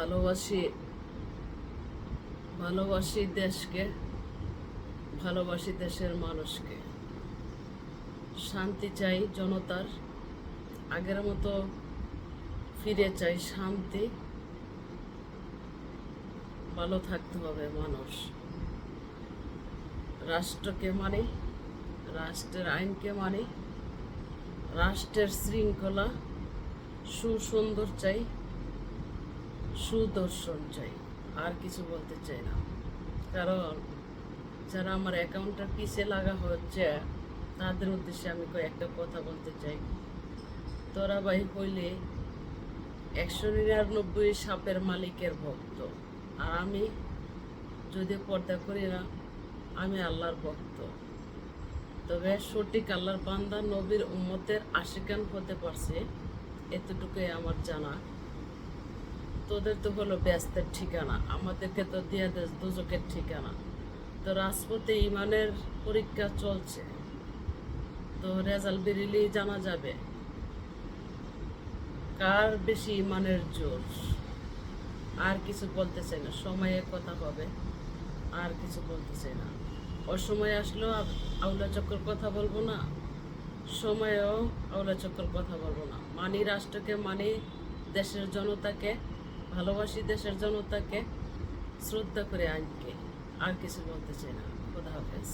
ভালোবাসি ভালোবাসি দেশকে, ভালোবাসি দেশের মানুষকে। শান্তি চাই জনতার, আগের মতো ফিরে চাই শান্তি। ভালো থাকতে হবে মানুষ। রাষ্ট্রকে মানে রাষ্ট্রের আইনকে মানে রাষ্ট্রের শৃঙ্খলা সুসুন্দর চাই। সুদর্শন চাই আর কিছু বলতে চাই না। কারণ যারা আমার অ্যাকাউন্টটা পিছে লাগা হচ্ছে, তাদের উদ্দেশ্যে আমি কয়েকটা কথা বলতে চাই। তোরা ভাই হইলে একশো নিরানব্বই সাপের মালিকের ভক্ত। আর আমি যদি পর্দা করি না, আমি আল্লাহর ভক্ত। তবে সঠিক আল্লাহর বান্দা নবীর উম্মতের আশিকান হতে পারছে, এতটুকুই আমার জানা। তোদের তো হলো ব্যস্তের ঠিকানা, আমাদেরকে তো দিয়া দেশ দুজকের ঠিকানা। তো রাজপথে ইমানের পরীক্ষা চলছে, তো রেজাল্ট বেরিলেই জানা যাবে কার বেশি ইমানের জোর। আর কিছু বলতে চাই না, সময়ে কথা হবে, আর কিছু বলতে চাই না। অসময় আসলেও আউলা চক্কর কথা বলব না, সময়েও আউলা চক্কর কথা বলব না। মানি রাষ্ট্রকে, মানি দেশের জনতাকে ভালোবাসি দেশের জনতাকে শ্রদ্ধা করে আইনকে আর কিছু বলতে চাই না। খুদা হাফেজ।